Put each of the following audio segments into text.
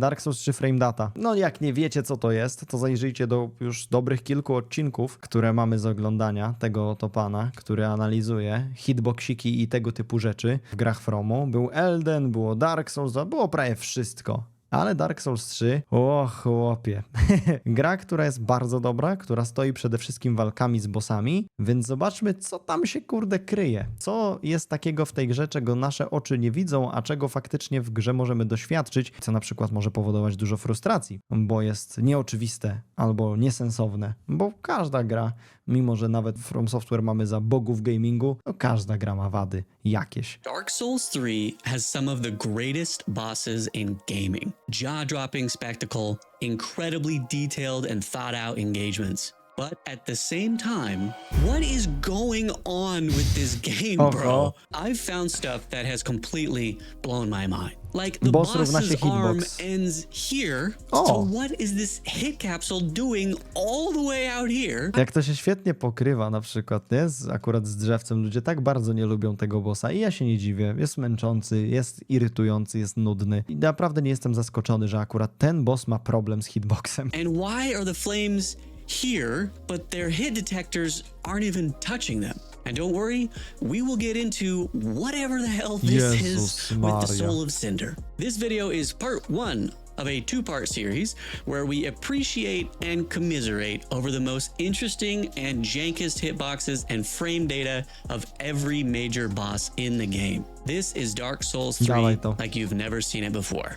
Dark Souls 3 Frame Data. No jak nie wiecie co to jest, to zajrzyjcie do już dobrych kilku odcinków, które mamy z oglądania tego oto pana, który analizuje hitboxiki i tego typu rzeczy w grach Fromu. Był Elden, było Dark Souls, było prawie wszystko. Ale Dark Souls 3, o chłopie. Gra, która jest bardzo dobra, która stoi przede wszystkim walkami z bossami, więc zobaczmy, co tam się kurde kryje. Co jest takiego w tej grze, czego nasze oczy nie widzą, a czego faktycznie w grze możemy doświadczyć, co na przykład może powodować dużo frustracji, bo jest nieoczywiste albo niesensowne, bo każda gra, mimo że nawet From Software mamy za bogów gamingu, no każda gra ma wady jakieś. Dark Souls 3 has some of the greatest bosses in gaming. Jaw dropping spectacle, incredibly detailed and thought out engagements. But at the same time, what is going on with this game, bro? Uh-oh. I've found stuff that has completely blown my mind. Like the Boss równa się boss's arm hitbox. ends here. Oh. So what is this hit capsule doing all the way out here? Jak to się świetnie pokrywa na przykład, nie? Z, akurat z drzewcem ludzie tak bardzo nie lubią tego bossa i ja się nie dziwię. Jest męczący, jest irytujący, jest nudny i naprawdę nie jestem zaskoczony, że akurat ten boss ma problem z hitboxem. And why are the flames here, but their hit detectors aren't even touching them? And don't worry, we will get into whatever the hell this is oh, with the Soul of Cinder. This video is part one of a two part series where we appreciate and commiserate over the most interesting and jankest hitboxes and frame data of every major boss in the game. This is Dark Souls 3 Dawaj to. like you've never seen it before.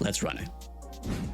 Let's run it.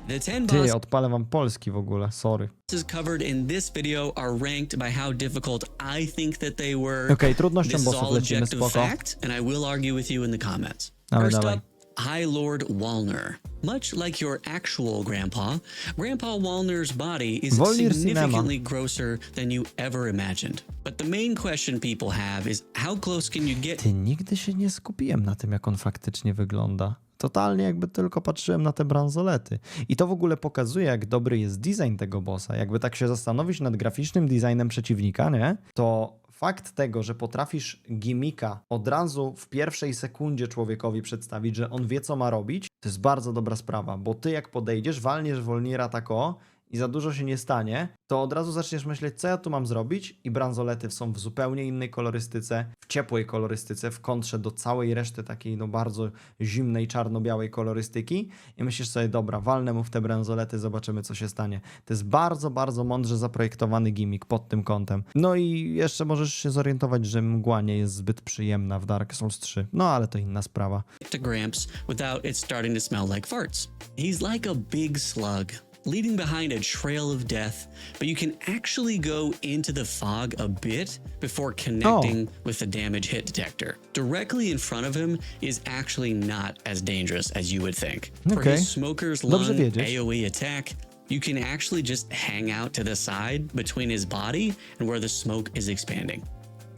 The 10 Ty, odpalę wam polski w ogóle, sorry. covered in this video are ranked by how difficult I think that they were. Okej, trudnością this is bossów all lecimy, objective spoko. fact, and I will argue with you in the comments. Dawaj, First dawaj. up, High Lord Walner. Much like your actual grandpa, Grandpa Walner's body is Wolnir significantly grosser than you ever imagined. But the main question people have is how close can you get Ty, nigdy się nie skupiłem na tym, jak on faktycznie wygląda. Totalnie jakby tylko patrzyłem na te bransolety. I to w ogóle pokazuje, jak dobry jest design tego bossa. Jakby tak się zastanowić nad graficznym designem przeciwnika, nie? To fakt tego, że potrafisz gimmika od razu w pierwszej sekundzie człowiekowi przedstawić, że on wie, co ma robić, to jest bardzo dobra sprawa, bo ty jak podejdziesz, walniesz Wolnira tak o i za dużo się nie stanie, to od razu zaczniesz myśleć, co ja tu mam zrobić i bransolety są w zupełnie innej kolorystyce, w ciepłej kolorystyce, w kontrze do całej reszty takiej no bardzo zimnej, czarno-białej kolorystyki i myślisz sobie, dobra, walnę mu w te bransolety, zobaczymy, co się stanie. To jest bardzo, bardzo mądrze zaprojektowany gimmick pod tym kątem. No i jeszcze możesz się zorientować, że mgła nie jest zbyt przyjemna w Dark Souls 3. No ale to inna sprawa. to Gramps without it starting to smell like farts. He's like a big slug, leaving behind a trail of death, but you can actually go into the fog a bit before connecting with the damage hit detector. Directly in front of him is actually not as dangerous as you would think. Okay. For his smoker's lung. AoE attack, you can actually just hang out to the side between his body and where the smoke is expanding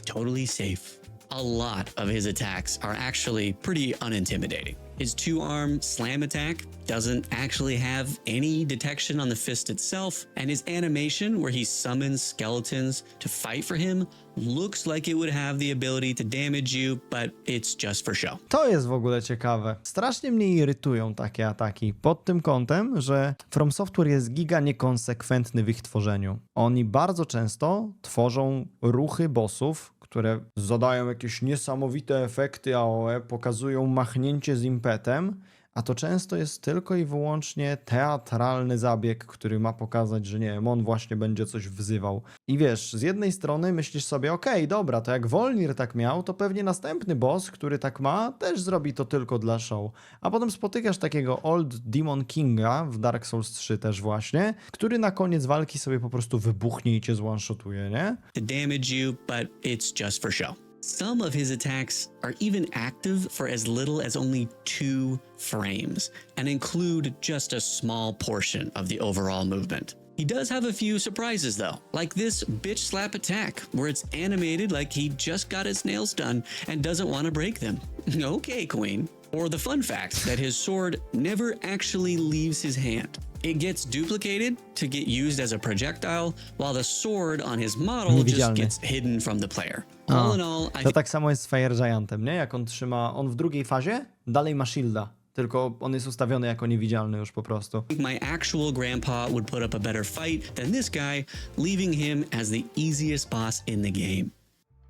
totally safe. A lot of his attacks are actually pretty unintimidating. His two arm slam attack doesn't actually have any detection on the fist itself, and his animation, where he summons skeletons to fight for him, looks like it would have the ability to damage you, but it's just for show. To jest w ogóle ciekawe. Strasznie mnie irytują takie ataki pod tym kątem, że From Software jest giga niekonsekwentny w ich tworzeniu. Oni bardzo często tworzą ruchy bossów, które zadają jakieś niesamowite efekty AOE, pokazują machnięcie z impetem, a to często jest tylko i wyłącznie teatralny zabieg, który ma pokazać, że nie wiem, on właśnie będzie coś wzywał. I wiesz, z jednej strony myślisz sobie, okej, dobra, to jak Wolnir tak miał, to pewnie następny boss, który tak ma, też zrobi to tylko dla show. A potem spotykasz takiego Old Demon Kinga w Dark Souls 3 też właśnie, który na koniec walki sobie po prostu wybuchnie i cię zone-shotuje, nie? to damage you, but it's just for show. Some of his attacks are even active for as little as only two frames and include just a small portion of the overall movement. He does have a few surprises though, like this bitch slap attack, where it's animated like he just got his nails done and doesn't want to break them. okay, Queen. Or the fun fact that his sword never actually leaves his hand. It gets duplicated to get used as a projectile, while the sword on his model just Niewidzialny. gets hidden from the player. All in all, I To think tak samo jest z Fire Giantem, nie? Jak on trzyma, on w drugiej fazie dalej ma shielda. tylko on jest ustawiony jako niewidzialny już po prostu. my actual grandpa would put up a better fight than this guy, leaving him as the easiest boss in the game.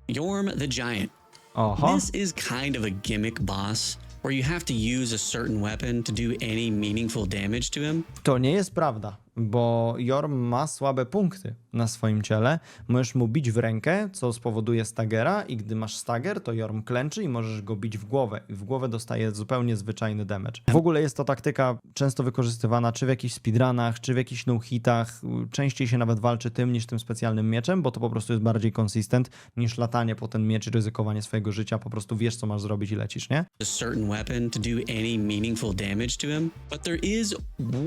Yorm the Giant. Oho. This is kind of a gimmick boss where you have to use a certain weapon to do any meaningful damage to him. To nie jest prawda, bo Jorm ma słabe punkty na swoim ciele. Możesz mu bić w rękę, co spowoduje stagera i gdy masz stager, to Jorm klęczy i możesz go bić w głowę i w głowę dostaje zupełnie zwyczajny damage. W ogóle jest to taktyka często wykorzystywana czy w jakichś speedrunach, czy w jakichś no-hitach. Częściej się nawet walczy tym niż tym specjalnym mieczem, bo to po prostu jest bardziej konsistent niż latanie po ten miecz i ryzykowanie swojego życia. Po prostu wiesz, co masz zrobić i lecisz, nie? a certain weapon to do any meaningful damage to him. But there is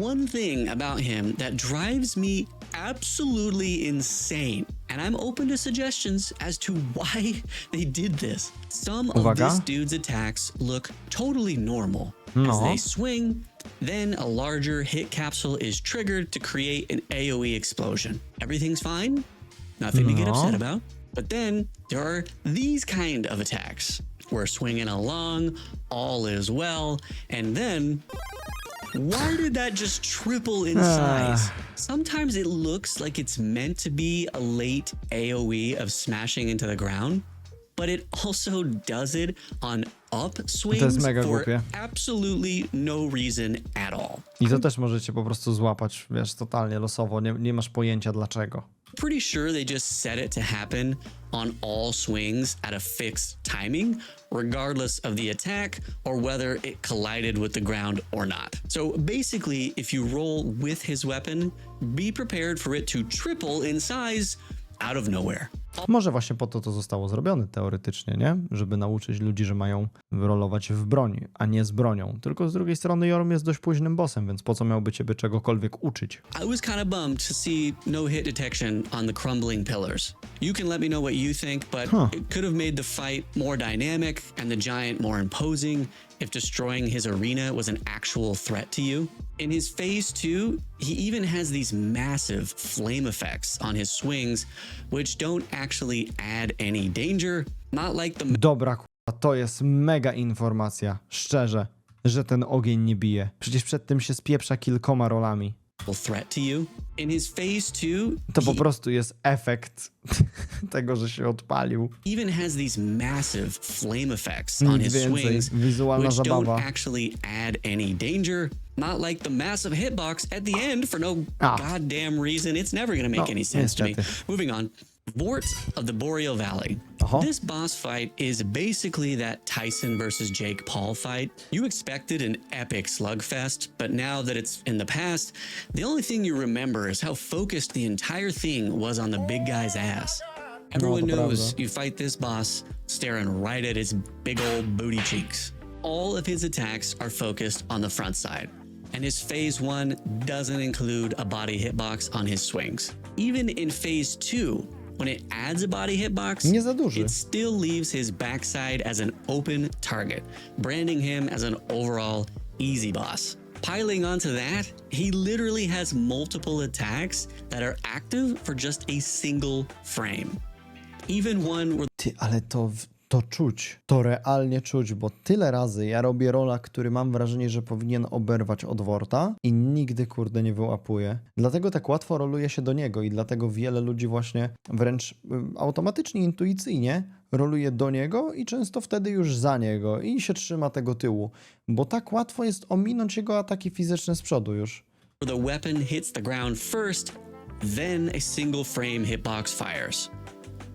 one thing about him that drives me absolutely insane. And I'm open to suggestions as to why they did this. Some of Uwaga. this dude's attacks look totally normal. As No. they swing, then a larger hit capsule is triggered to create an AoE explosion. Everything's fine, nothing to get No. upset about. But then there are these kind of attacks. We're swinging along, all is well, and then why did that just triple in size? Sometimes it looks like it's meant to be a late AoE of smashing into the ground, but it also does it on upswings mega for głupie. absolutely no reason at all. I to też możecie po prostu złapać, wiesz, totalnie losowo. Nie, nie masz pojęcia dlaczego. Pretty sure they just set it to happen on all swings at a fixed timing, regardless of the attack or whether it collided with the ground or not. So basically, if you roll with his weapon, be prepared for it to triple in size out of nowhere. Może właśnie po to to zostało zrobione teoretycznie, nie? Żeby nauczyć ludzi, że mają rolować w broni, a nie z bronią. Tylko z drugiej strony Jorm jest dość późnym bossem, więc po co miałby ciebie czegokolwiek uczyć? I was kind of bummed to see no hit detection on the crumbling pillars. You can let me know what you think, but Huh. it could have made the fight more dynamic and the giant more imposing if destroying his arena was an actual threat to you. In his phase two, he even has these massive flame effects on his swings, which don't actually add any danger, not like the Dobra, to jest mega informacja, szczerze, że ten ogień nie bije. Przecież przed tym się spieprza kilkoma rolami. Threat to you. In his phase two, To po he prostu jest efekt tego, że się odpalił. even has these massive flame effects on Nic his więcej, swings, wizualna which don't zabawa. actually add any danger. Not like the massive hitbox at the end for no Ah. goddamn reason. It's never going to make No, any sense to me. niestety. Moving on. Vort of the Boreal Valley. Aha. This boss fight is basically that Tyson versus Jake Paul fight. You expected an epic slugfest, but now that it's in the past, the only thing you remember is how focused the entire thing was on the big guy's ass. Everyone knows you fight this boss staring right at his big old booty cheeks. All of his attacks are focused on the front side, and his phase one doesn't include a body hitbox on his swings. Even in phase two, when it adds a body hitbox, Nie za duży. it still leaves his backside as an open target, branding him as an overall easy boss. Piling onto that, he literally has multiple attacks that are active for just a single frame. Even one where Ty, ale to, w- to czuć, to realnie czuć, bo tyle razy ja robię rola, który mam wrażenie, że powinien oberwać od Worta i nigdy, kurde, nie wyłapuję. Dlatego tak łatwo roluje się do niego i dlatego wiele ludzi właśnie wręcz y, automatycznie, intuicyjnie roluje do niego i często wtedy już za niego i się trzyma tego tyłu, bo tak łatwo jest ominąć jego ataki fizyczne z przodu już. the weapon hits the ground first, then a single frame hitbox fires.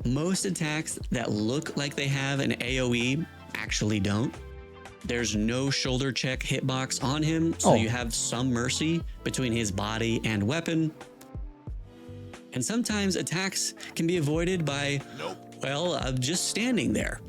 Most attacks that look like they have an AoE actually don't. There's no shoulder check hitbox on him, so Oh. you have some mercy between his body and weapon. And sometimes attacks can be avoided by, nope. well, uh, just standing there.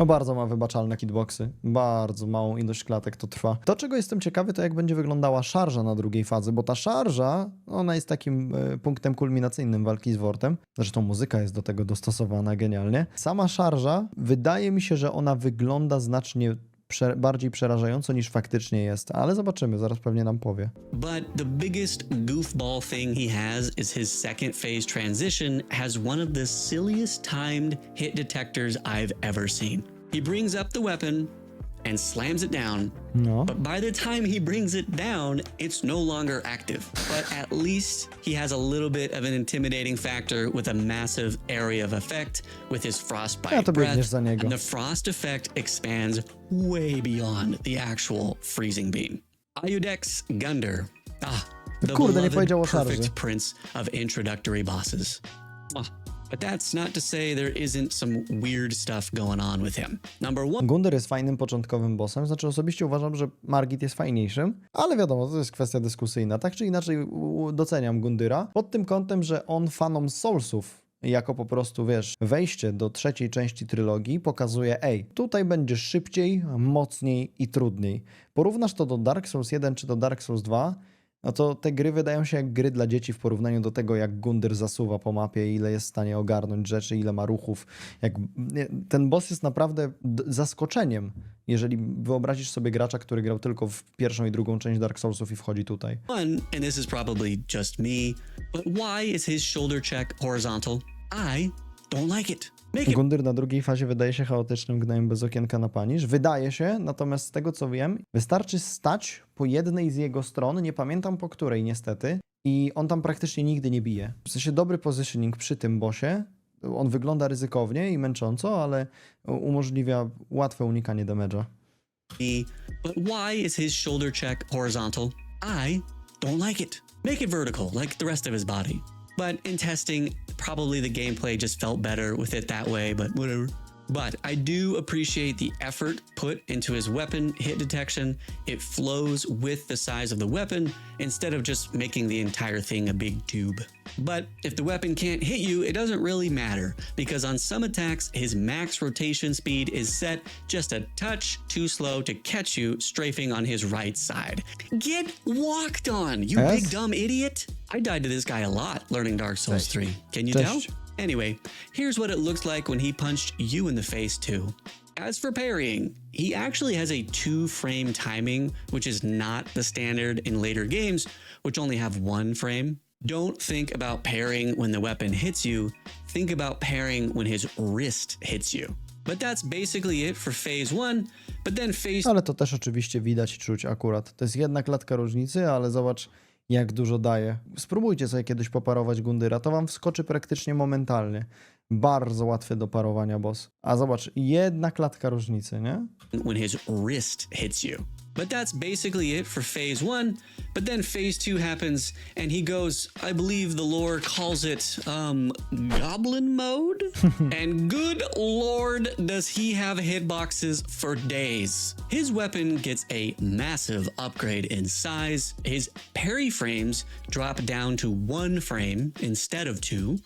No bardzo ma wybaczalne hitboxy. Bardzo małą ilość klatek to trwa. To, czego jestem ciekawy, to jak będzie wyglądała szarża na drugiej fazy, bo ta szarża, ona jest takim e, punktem kulminacyjnym walki z Wortem. Zresztą muzyka jest do tego dostosowana genialnie. Sama szarża, wydaje mi się, że ona wygląda znacznie prze bardziej przerażająco niż faktycznie jest, ale zobaczymy, zaraz pewnie nam powie. But the biggest goofball thing he has is his second phase transition has one of the silliest timed hit detectors I've ever seen. He brings up the weapon, and slams it down. No. But by the time he brings it down, it's no longer active. But at least he has a little bit of an intimidating factor with a massive area of effect with his frostbite Ja breath. biegniesz za niego. And the frost effect expands way beyond the actual freezing beam. Ayudex Gunder. Ah, the Kurde, nie beloved powiedział o perfect prince of introductory bosses. Ah, But that's not to say there isn't some weird stuff going on with him. Number one. Gunder jest fajnym początkowym bossem, znaczy osobiście uważam, że Margit jest fajniejszym, ale wiadomo, to jest kwestia dyskusyjna. Tak czy inaczej doceniam Gundyra pod tym kątem, że on fanom Soulsów jako po prostu, wiesz, wejście do trzeciej części trylogii pokazuje, ej, tutaj będzie szybciej, mocniej i trudniej. Porównasz to do Dark Souls 1 czy do Dark Souls 2, no to te gry wydają się jak gry dla dzieci w porównaniu do tego, jak Gundyr zasuwa po mapie, ile jest w stanie ogarnąć rzeczy, ile ma ruchów. Jak, ten boss jest naprawdę zaskoczeniem, jeżeli wyobrazisz sobie gracza, który grał tylko w pierwszą i drugą część Dark Soulsów i wchodzi tutaj. One, and this is probably just me, but why is his shoulder check horizontal? I don't like it. It Gundyr na drugiej fazie wydaje się chaotycznym gnojem bez okienka na panisz. Wydaje się, natomiast z tego co wiem, wystarczy stać po jednej z jego stron, nie pamiętam po której niestety, i on tam praktycznie nigdy nie bije. W sensie dobry positioning przy tym bossie. On wygląda ryzykownie i męcząco, ale umożliwia łatwe unikanie damage'a. but why is his shoulder check horizontal? I don't like it. Make it vertical, like the rest of his body. But in testing, probably the gameplay just felt better with it that way, but whatever. But I do appreciate the effort put into his weapon hit detection. It flows with the size of the weapon instead of just making the entire thing a big tube. But if the weapon can't hit you, it doesn't really matter because on some attacks, his max rotation speed is set just a touch too slow to catch you strafing on his right side. Get walked on, you Yes? big dumb idiot! I died to this guy a lot learning Dark Souls 3. Can you tell? Anyway, here's what it looks like when he punched you in the face, too. As for parrying, he actually has a two frame timing, which is not the standard in later games, which only have one frame. Don't think about parrying when the weapon hits you, think about parrying when his wrist hits you. But that's basically it for phase one. But then phase Ale to też oczywiście widać czuć akurat. To jest jedna klatka różnicy, ale zobacz jak dużo daje. Spróbujcie sobie kiedyś poparować Gundyra, to wam wskoczy praktycznie momentalnie. Bardzo łatwy do parowania boss. A zobacz, jedna klatka różnicy, nie? when his wrist hits you. But that's basically it for phase one. But then phase two happens, and he goes, I believe the lore calls it um, goblin mode. and good lord, does he have hitboxes for days. His weapon gets a massive upgrade in size. His parry frames drop down to one frame instead of two.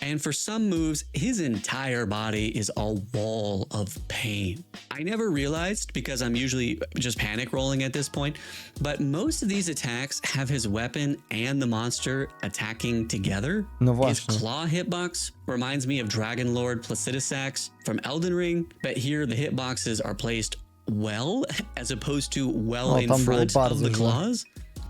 And for some moves, his entire body is a wall of pain. I never realized because I'm usually just panic rolling at this point, but most of these attacks have his weapon and the monster attacking together. No his claw hitbox reminds me of Dragon Lord Placidusax from Elden Ring, but here the hitboxes are placed well as opposed to well O, in front of the claws.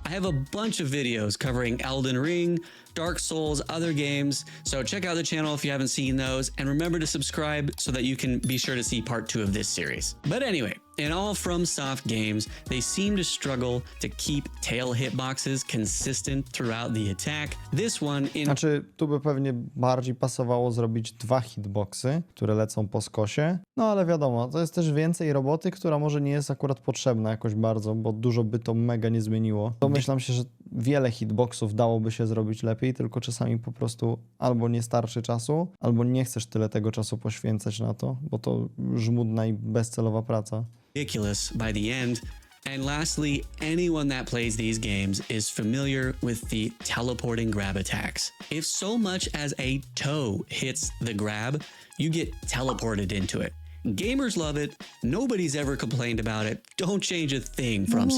I have a bunch of videos covering Elden Ring, Dark Souls, other games, so check out the channel if you haven't seen those, and remember to subscribe so that you can be sure to see part two of this series. But anyway, in all FromSoft games, they seem to struggle to keep tail hitboxes consistent throughout the attack. This one, in Znaczy, tu by pewnie bardziej pasowało zrobić dwa hitboxy, które lecą po skosie. No ale wiadomo, to jest też więcej roboty, która może nie jest akurat potrzebna jakoś bardzo, bo dużo by to mega nie zmieniło. Domyślam się, że wiele hitboxów dałoby się zrobić lepiej, tylko czasami po prostu albo nie starczy czasu, albo nie chcesz tyle tego czasu poświęcać na to, bo to żmudna i bezcelowa praca. Ridiculous by the end. And lastly, anyone that plays these games is familiar with the teleporting grab attacks. If so much as a toe hits the grab, you get teleported into it. Gamers love it. Nobody's ever complained about it. Don't change a thing from No.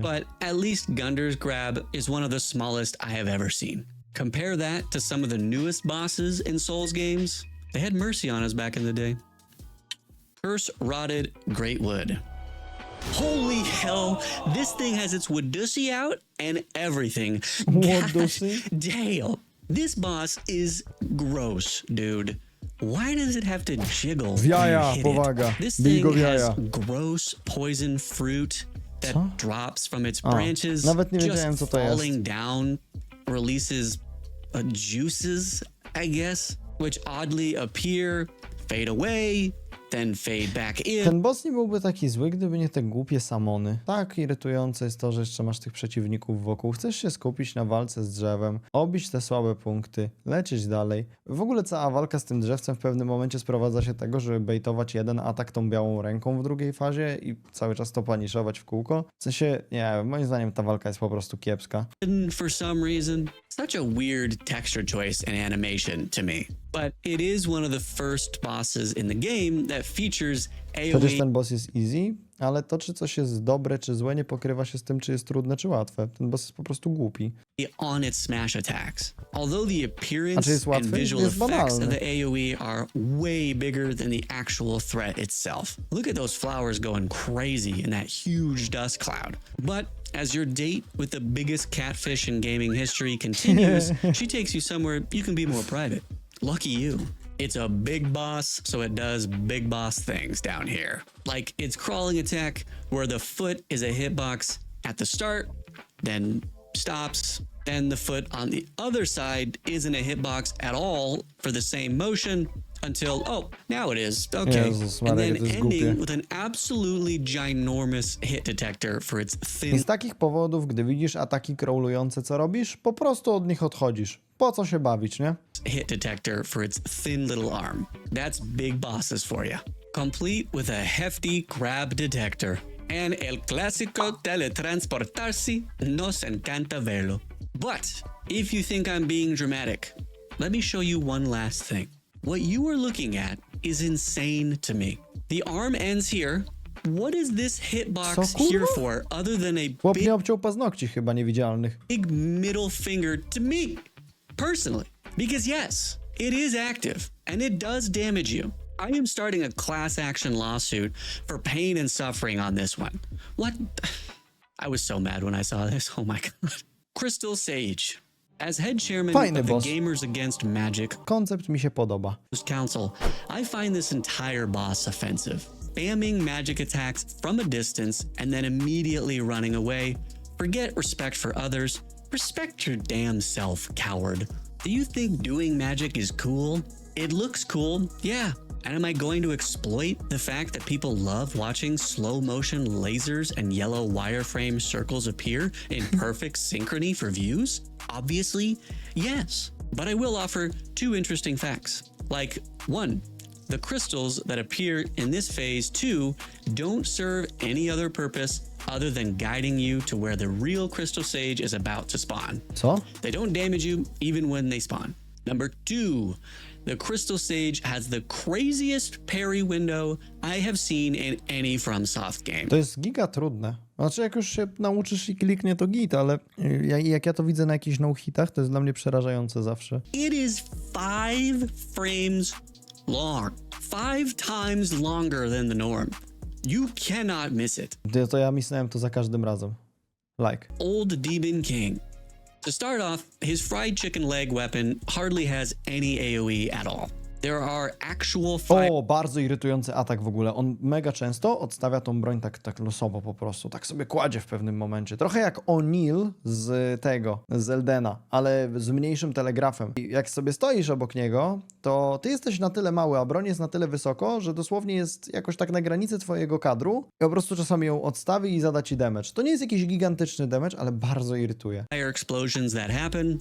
But at least Gunder's grab is one of the smallest I have ever seen. Compare that to some of the newest bosses in Souls games. They had mercy on us back in the day. Curse rotted great wood. Holy hell, this thing has its Wadussy out and everything. Wadussy? God damn. This boss is gross, dude. why does it have to jiggle? W when you jaja, hit powaga. It? This thing has gross poison fruit that Co? drops from its A, branches. nawet nie just wiedziałem, co to jest. falling down releases uh, juices, I guess, which oddly appear, fade away, then fade back in. Ten boss nie byłby taki zły, gdyby nie te głupie samony. Tak irytujące jest to, że jeszcze masz tych przeciwników wokół. Chcesz się skupić na walce z drzewem, obić te słabe punkty, lecieć dalej. W ogóle cała walka z tym drzewcem w pewnym momencie sprowadza się tego, żeby baitować jeden atak tą białą ręką w drugiej fazie i cały czas to paniszować w kółko. W sensie, nie wiem, moim zdaniem ta walka jest po prostu kiepska. for some reason. Such a weird texture choice and animation to me. But it is one of the first bosses in the game that features Przecież ten boss jest easy, ale to czy coś jest dobre czy złe nie pokrywa się z tym, czy jest trudne czy łatwe. Ten boss jest po prostu głupi. on its smash attacks. Although the appearance jest and visual Jest effects of the AoE are way bigger than the actual threat itself. Look at those flowers going crazy in that huge dust cloud. But as your date with the biggest catfish in gaming history continues, she takes you somewhere you can be more private. Lucky you. It's a big boss, so it does big boss things down here. Like its crawling attack, where the foot is a hitbox at the start, then stops, then the foot on the other side isn't a hitbox at all for the same motion until, oh, now it is. Okay. Jezus and then ending with an absolutely ginormous hit detector for its I thin z takich powodów, gdy widzisz ataki crawlujące, co robisz? Po prostu od nich odchodzisz. Po co się bawić, nie? hit detector for its thin little arm. That's big bosses for you. Complete with a hefty grab detector. And el clásico teletransportarse nos encanta verlo. But if you think I'm being dramatic, let me show you one last thing. What you are looking at is insane to me. The arm ends here. What is this hitbox Co, here for other than a Chłop big nie obciął paznokci chyba niewidzialnych. big middle finger to me personally. Because yes, it is active and it does damage you. I am starting a class action lawsuit for pain and suffering on this one. What? I was so mad when I saw this. Oh my god. Crystal Sage. As head chairman Fajny of the boss. Gamers Against Magic Koncept mi się podoba. Council, I find this entire boss offensive. Spamming magic attacks from a distance and then immediately running away. Forget respect for others. Respect your damn self, coward. Do you think doing magic is cool? It looks cool, yeah. And am I going to exploit the fact that people love watching slow motion lasers and yellow wireframe circles appear in perfect synchrony for views? Obviously, yes. But I will offer two interesting facts. Like, one, the crystals that appear in this phase 2 don't serve any other purpose other than guiding you to where the real crystal sage is about to spawn. Co? They don't damage you even when they spawn. Number two, the Crystal Sage has the craziest parry window I have seen in any FromSoft game. To jest giga trudne. Znaczy, jak już się nauczysz i kliknie, to git, ale y, ja- jak ja to widzę na jakichś no-hitach, to jest dla mnie przerażające zawsze. It is five frames long, five times longer than the norm. You cannot miss it. To ja misnąłem to za każdym razem. Like. Old Demon King. To start off, his fried chicken leg weapon hardly has any AoE at all. There are actual. O, bardzo irytujący atak w ogóle. On mega często odstawia tą broń tak, tak losowo po prostu. Tak sobie kładzie w pewnym momencie. Trochę jak O'Neill z tego, z Eldena, ale z mniejszym telegrafem. I jak sobie stoisz obok niego, to ty jesteś na tyle mały, a broń jest na tyle wysoko, że dosłownie jest jakoś tak na granicy twojego kadru i po prostu czasami ją odstawi i zada ci damage. To nie jest jakiś gigantyczny damage, ale bardzo irytuje. fire explosions that happen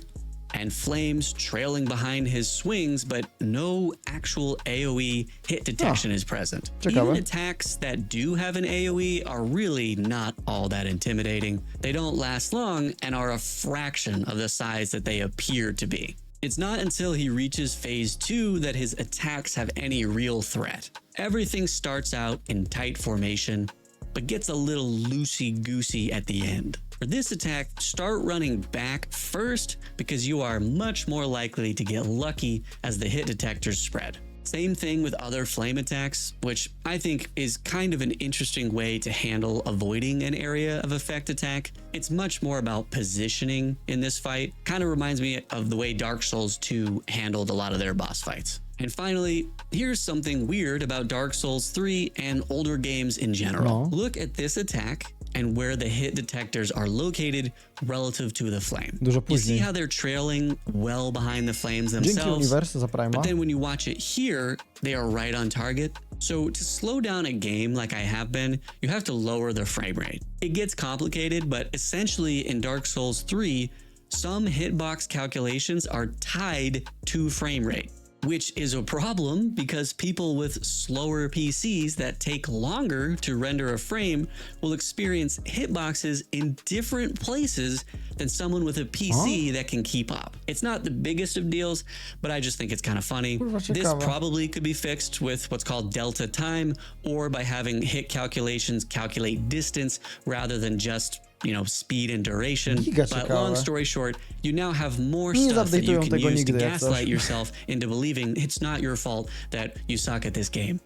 and flames trailing behind his swings, but no actual AoE hit detection is present. Even attacks that do have an AoE are really not all that intimidating. They don't last long and are a fraction of the size that they appear to be. It's not until he reaches phase two that his attacks have any real threat. Everything starts out in tight formation, but gets a little loosey goosey at the end. For this attack, start running back first because you are much more likely to get lucky as the hit detectors spread. Same thing with other flame attacks, which I think is kind of an interesting way to handle avoiding an area of effect attack. It's much more about positioning in this fight. Kind of reminds me of the way Dark Souls 2 handled a lot of their boss fights. And finally, here's something weird about Dark Souls 3 and older games in general. No. Look at this attack and where the hit detectors are located relative to the flame. Dużo You see how they're trailing well behind the flames themselves? Uniwersy za Prima. But then when you watch it here, they are right on target. So to slow down a game like I have been, you have to lower the frame rate. It gets complicated, but essentially in Dark Souls 3, some hitbox calculations are tied to frame rate. Which is a problem because people with slower PCs that take longer to render a frame will experience hitboxes in different places than someone with a PC that can keep up. It's not the biggest of deals, but I just think it's kind of funny. This probably could be fixed with what's called delta time or by having hit calculations calculate distance rather than just you know speed and duration. Giga But long story short, you now have more Nie stuff that you can tego use to nigdy, jak coś. gaslight yourself into believing it's not your fault that you suck at this game.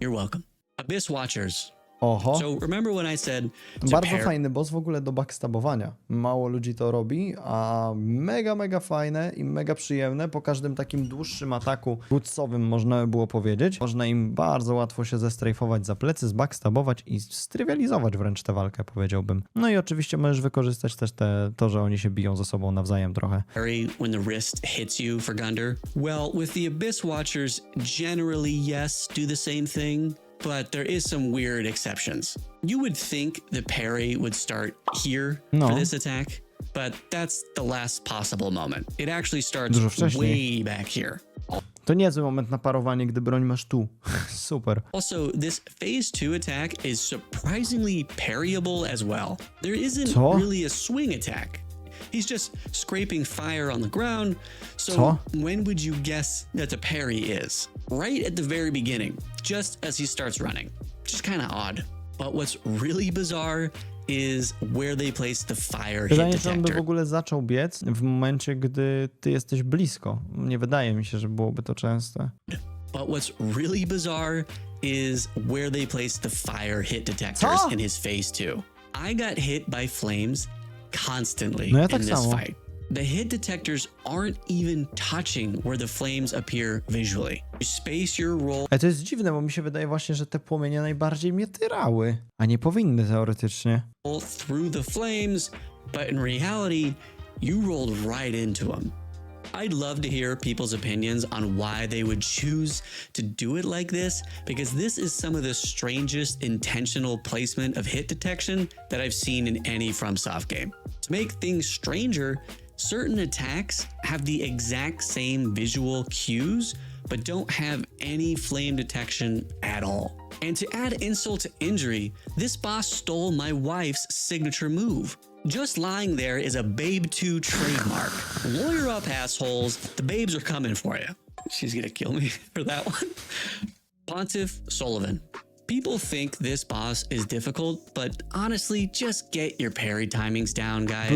You're welcome. Abyss Watchers. Oho. So remember when I said Bardzo fajny boss w ogóle do backstabowania. Mało ludzi to robi, a mega, mega fajne i mega przyjemne. Po każdym takim dłuższym ataku bootsowym można by było powiedzieć. Można im bardzo łatwo się zestrajfować za plecy, zbackstabować i strywializować wręcz tę walkę, powiedziałbym. No i oczywiście możesz wykorzystać też te, to, że oni się biją ze sobą nawzajem trochę. when the wrist hits you for Gunder? Well, with the Abyss Watchers, generally, yes, do the same thing, but there is some weird exceptions. You would think the parry would start here No. for this attack, but that's the last possible moment. It actually starts Dużo wcześniej. way back here. To niezły moment na parowanie, gdy broń masz tu. Super. Also, this phase two attack is surprisingly parryable as well. There isn't Co? really a swing attack. He's just scraping fire on the ground. So, Co? when would you guess that the parry is? Right at the very beginning, just as he starts running. Just kind of odd. But what's really bizarre is where they place the fire hit Pytanie, czy on by w ogóle zaczął biec w momencie, gdy ty jesteś blisko. Nie wydaje mi się, że byłoby to częste. But what's really bizarre is where they placed the fire hit detectors Co? in his face too. I got hit by flames constantly No ja in tak this samo. fight. The hit detectors aren't even touching where the flames appear visually. You space your roll Ale to jest dziwne, bo mi się wydaje właśnie, że te płomienie najbardziej mnie tyrały, a nie powinny teoretycznie. through the flames, but in reality, you rolled right into them. I'd love to hear people's opinions on why they would choose to do it like this, because this is some of the strangest intentional placement of hit detection that I've seen in any FromSoft game. To make things stranger, certain attacks have the exact same visual cues, but don't have any flame detection at all. And to add insult to injury, this boss stole my wife's signature move. Just lying there is a Babe 2 trademark. Lawyer up, assholes. The babes are coming for you. She's gonna kill me for that one. Pontiff Sullivan. People think this boss is difficult, but honestly, just get your parry timings down, guys.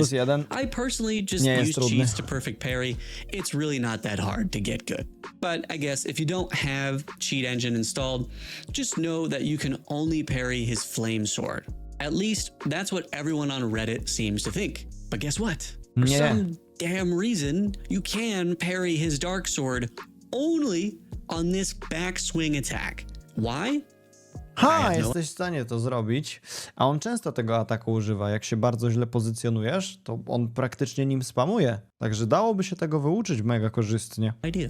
I personally just Nie use cheats to perfect parry. It's really not that hard to get good. But I guess if you don't have Cheat Engine installed, just know that you can only parry his flame sword. At least that's what everyone on Reddit seems to think. But guess what? For Nie. some damn reason, you can parry his dark sword only on this backswing attack. Why? Ha, no- jesteś w stanie to zrobić, a on często tego ataku używa. Jak się bardzo źle pozycjonujesz, to on praktycznie nim spamuje. Także dałoby się tego wyuczyć mega korzystnie. idea.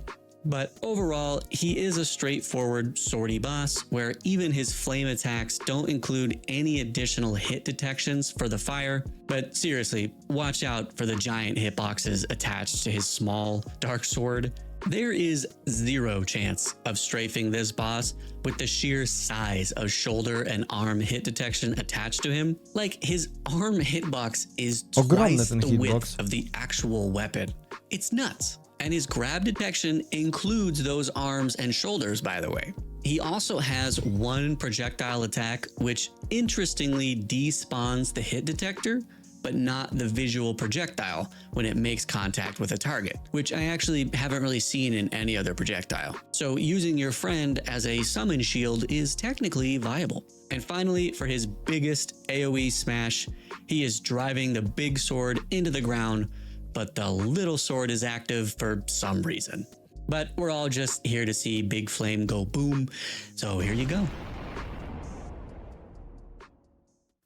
But overall, he is a straightforward swordy boss where even his flame attacks don't include any additional hit detections for the fire. But seriously, watch out for the giant hitboxes attached to his small dark sword. There is zero chance of strafing this boss with the sheer size of shoulder and arm hit detection attached to him. Like his arm hitbox is twice the width of the actual weapon. It's nuts. And his grab detection includes those arms and shoulders, by the way. He also has one projectile attack, which interestingly despawns the hit detector, but not the visual projectile when it makes contact with a target, which I actually haven't really seen in any other projectile. So using your friend as a summon shield is technically viable. And finally, for his biggest AoE smash, he is driving the big sword into the ground, but the little sword is active for some reason. But we're all just here to see Big Flame go boom, so here you go.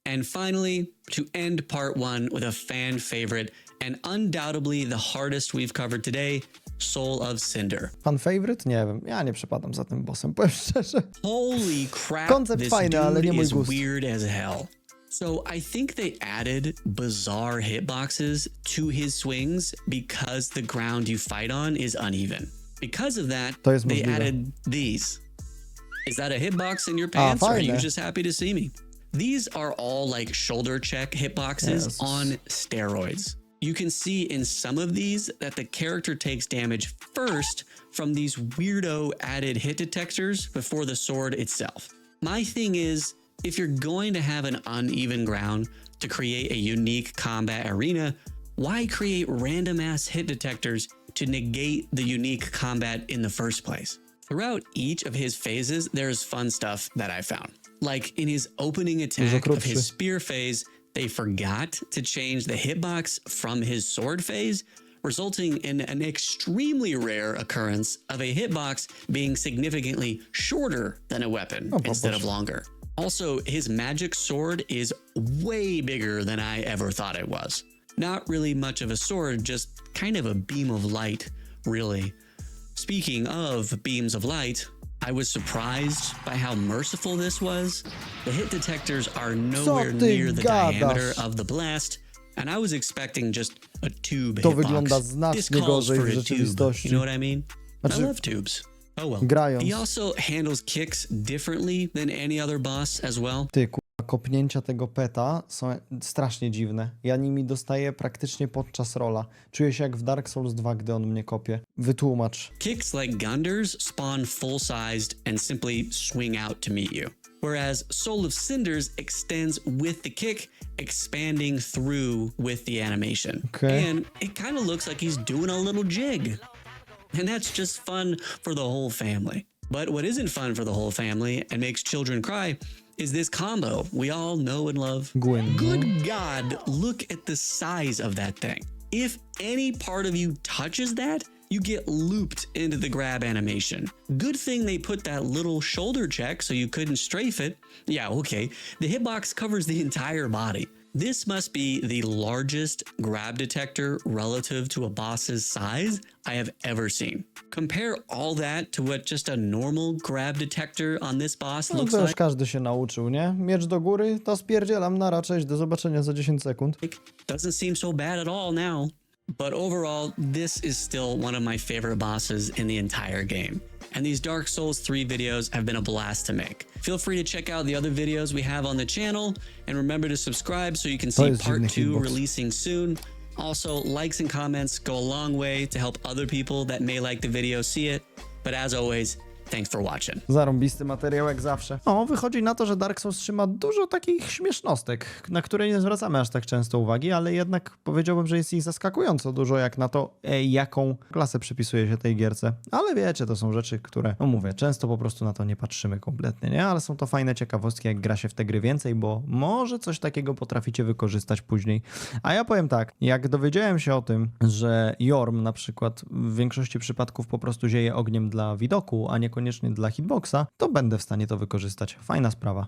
And finally, to end part one with a fan favorite and undoubtedly the hardest we've covered today Soul of Cinder. Fan favorite? Nie wiem, ja nie przepadam za tym bossem, powiem szczerze. Holy crap, Koncept this fajny, ale nie mój is gust. weird as hell. So I think they added bizarre hitboxes to his swings because the ground you fight on is uneven. Because of that, they added these. Is that a hitbox in your pants, or are you just happy to see me? These are all like shoulder check hitboxes Yes. on steroids. You can see in some of these that the character takes damage first from these weirdo added hit detectors before the sword itself. My thing is, if you're going to have an uneven ground to create a unique combat arena, why create random ass hit detectors to negate the unique combat in the first place? Throughout each of his phases, there's fun stuff that I found. Like in his opening attack of his spear phase, they forgot to change the hitbox from his sword phase, resulting in an extremely rare occurrence of a hitbox being significantly shorter than a weapon instead of longer. Also, his magic sword is way bigger than I ever thought it was. Not really much of a sword, just kind of a beam of light, really. Speaking of beams of light, I was surprised by how merciful this was. The hit detectors are nowhere ty near the gadasz? diameter of the blast, and I was expecting just a tube To hitbox. wygląda This znacznie calls gorzej for w a tube. rzeczywistości. You know what I mean? Znaczy- I love tubes. Oh well. Grając. He also handles kicks differently than any other boss as well. Ty, kurwa, kopnięcia tego peta są strasznie dziwne. Ja nimi dostaję praktycznie podczas rola. Czuję się jak w Dark Souls 2, gdy on mnie kopie. Wytłumacz. Kicks like Gunders spawn full sized and simply swing out to meet you. Whereas Soul of Cinders extends with the kick, expanding through with the animation. Okay. And it kind of looks like he's doing a little jig. And that's just fun for the whole family. But what isn't fun for the whole family and makes children cry is this combo we all know and love. Gwen. Good God, look at the size of that thing. If any part of you touches that, you get looped into the grab animation. Good thing they put that little shoulder check so you couldn't strafe it. Yeah, okay. The hitbox covers the entire body. This must be the largest grab detector relative to a boss's size I have ever seen. Compare all that to what just a normal grab detector on this boss No looks to już like. każdy się nauczył, nie? Miecz do góry, to spierdzielam na raczej. Do zobaczenia za 10 sekund. doesn't seem so bad at all now. But overall, this is still one of my favorite bosses in the entire game. And these Dark Souls 3 videos have been a blast to make. Feel free to check out the other videos we have on the channel and remember to subscribe so you can see part 2 releasing soon. Also, likes and comments go a long way to help other people that may like the video see it. But as always, thanks for watching. Zarąbisty materiał jak zawsze. O, wychodzi na to, że Dark Souls trzyma dużo takich śmiesznostek, na które nie zwracamy aż tak często uwagi, ale jednak powiedziałbym, że jest ich zaskakująco dużo, jak na to, e, jaką klasę przypisuje się tej gierce. Ale wiecie, to są rzeczy, które, no mówię, często po prostu na to nie patrzymy kompletnie, nie? Ale są to fajne ciekawostki, jak gra się w te gry więcej, bo może coś takiego potraficie wykorzystać później. A ja powiem tak, jak dowiedziałem się o tym, że Jorm na przykład w większości przypadków po prostu zieje ogniem dla widoku, a niekoniecznie dla hitboxa, to będę w stanie to wykorzystać. Fajna sprawa.